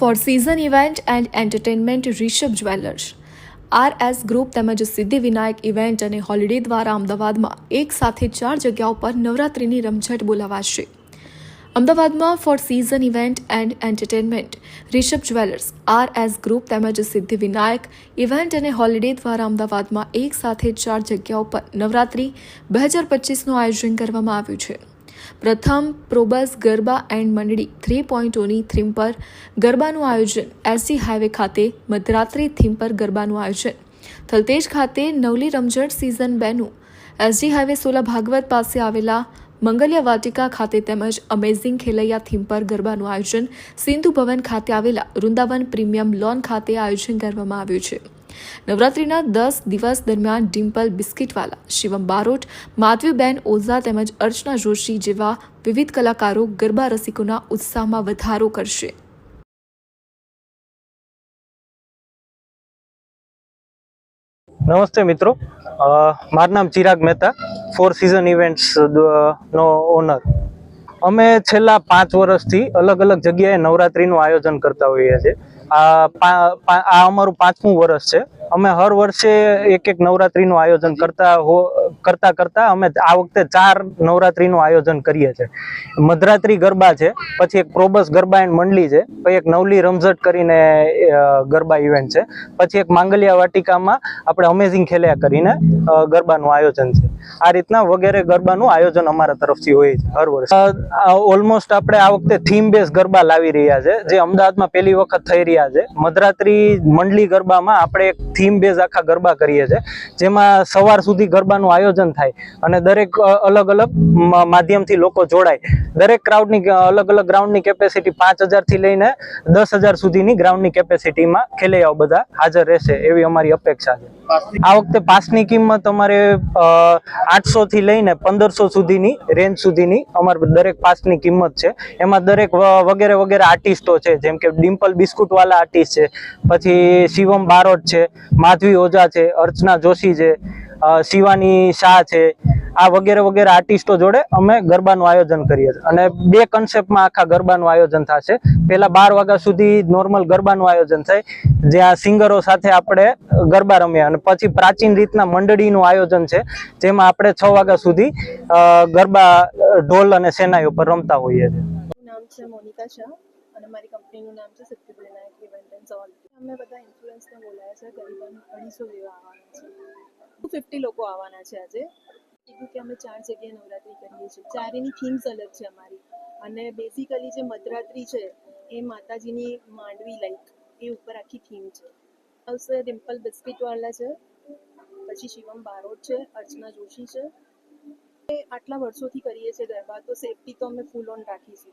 Four season event and entertainment Rishabh jewellers R S group તેમજ Siddhivinayak event અને holiday દ્વારા અમદાવાદમાં એક સાથે ચાર જગ્યાઓ પર નવરાત્રિની રમઝટ બોલાવાશે. અમદાવાદમાં four season event and entertainment Rishabh jewellers R S group તેમજ સિદ્ધિવિનાયક ઇવેન્ટ અને હોલિડે દ્વારા અમદાવાદમાં એક સાથે ચાર જગ્યાઓ પર નવરાત્રિ બે હજાર પચીસનું આયોજન કરવામાં આવ્યું છે. પ્રથમ પ્રોબસ ગરબા એન્ડ મંડળી થ્રી પોઈન્ટ ઓની થીમ પર ગરબાનું આયોજન એસજી હાઈવે ખાતે મધરાત્રિ થીમ પર ગરબાનું આયોજન. થલતેજ ખાતે નવલી રમઝટ સિઝન બેનું એસજી હાઈવે સોલા ભાગવત પાસે આવેલા મંગલ્ય વાટિકા ખાતે તેમજ અમેઝિંગ ખેલૈયા થીમ પર ગરબાનું આયોજન સિંધુ ભવન ખાતે આવેલા વૃંદાવન પ્રીમિયમ લોન ખાતે આયોજન કરવામાં આવ્યું છે. નવરાત્રિના દસ દિવસ દરમિયાન ડિમ્પલ બિસ્કિટવાલા શિવમ બારોટ, માધવીબેન ઓઝા તેમજ અર્ચના જોશી જેવા વિવિધ કલાકારો ગરબા રસિકોના ઉત્સાહમાં વધારો કરશે. નમસ્તે મિત્રો. મારું નામ Chirag Mehta four season events નો ઓનર અમે છેલ્લા પાંચ વર્ષથી અલગ અલગ જગ્યાએ નવરાત્રીનું આયોજન કરતા હોઈએ છીએ. આ અમારું પાંચમું વર્ષ છે. અમે હર વર્ષે એક એક નવરાત્રીનું આયોજન કરતા હો કરતા કરતા અમે આ વખતે ચાર નવરાત્રીનું આયોજન કરીએ છીએ. મધરાત્રી ગરબા છે પછી એક પ્રોબસ ગરબા એન્ડ મંડલી છે પછી એક નવલી રમઝટ કરીને ગરબા ઇવેન્ટ છે પછી એક માંગલિયા વાટિકામાં આપણે અમેઝિંગ ખેલ્યા કરીને ગરબાનું આયોજન છે. આ રીતના વગેરે ગરબાનું આયોજન અમારા તરફથી હોય છે હર વર્ષ. ઓલમોસ્ટ આપણે આ વખતે થીમ બેઝ ગરબા લાવી રહ્યા છે જે અમદાવાદમાં પહેલી વખત થઈ રહ્યા છે. મધરાત્રી મંડલી ગરબામાં આપણે એક થીમ બેઝ આખા ગરબા કરીએ છીએ. જેમાં સવાર સુધી ગરબાનું આયોજન થાય અને દરેક અલગ અલગ માધ્યમથી લોકો જોડાય. દરેક ક્રાઉડની અલગ અલગ ગ્રાઉન્ડની કેપેસિટી પાંચ હજારથી લઈને દસ હજાર સુધીની ગ્રાઉન્ડની કેપેસિટીમાં ખેલૈયાઓ બધા હાજર રહેશે એવી અમારી અપેક્ષા છે. આ વખતે પાસની કિંમત અમારે આઠસો થી લઈને પંદરસો સુધીની રેન્જ સુધીની અમારે દરેક પાસની કિંમત છે. એમાં દરેક વગેરે વગેરે આર્ટિસ્ટો છે, જેમ કે ડિમ્પલ બિસ્કુટ વાલા આર્ટિસ્ટ છે, પછી શિવમ બારોટ છે, માધવી ઓઝા છે, અર્ચના જોશી છે શિવાની શાહ છે આ વગેરે વગેરે આર્ટિસ્ટો જોડે અમે ગરબાનું આયોજન કરીએ છીએ. અને બે કન્સેપ્ટમાં આખા ગરબાનું આયોજન થશે. પહેલા બાર વાગ્યા સુધી નોર્મલ ગરબાનું આયોજન થાય જ્યાં સિંગરો સાથે આપણે ગરબા રમીએ. અને પછી પ્રાચીન રીતના મંડળીનું આયોજન છે, જેમાં આપણે છ વાગ્યા સુધી ગરબા, ઢોલ અને સેનાઈ ઉપર રમતા હોઈએ છીએ. અમે બધા ઇન્ફ્લુઅન્સને બોલાયા છે કરીબન અઢીસો જેવા આવવાના છે. ટુ ફિફ્ટી લોકો આવવાના છે આજે. કીધું કે અમે ચાર જગ્યાએ નવરાત્રી કરીએ છીએ. ચારેની થીમ્સ અલગ છે અમારી. અને બેઝિકલી જે મધરાત્રી છે, એ માતાજીની માંડવી લાઈક એ ઉપર આખી થીમ છે. આવશે ડિમ્પલ બિસ્કિટવાલા છે, પછી શિવમ બારોટ છે, અર્ચના જોશી છે. આટલા વર્ષોથી કરીએ છીએ ગરબા, તો સેફટી તો અમે ફૂલ ઓન રાખીશું.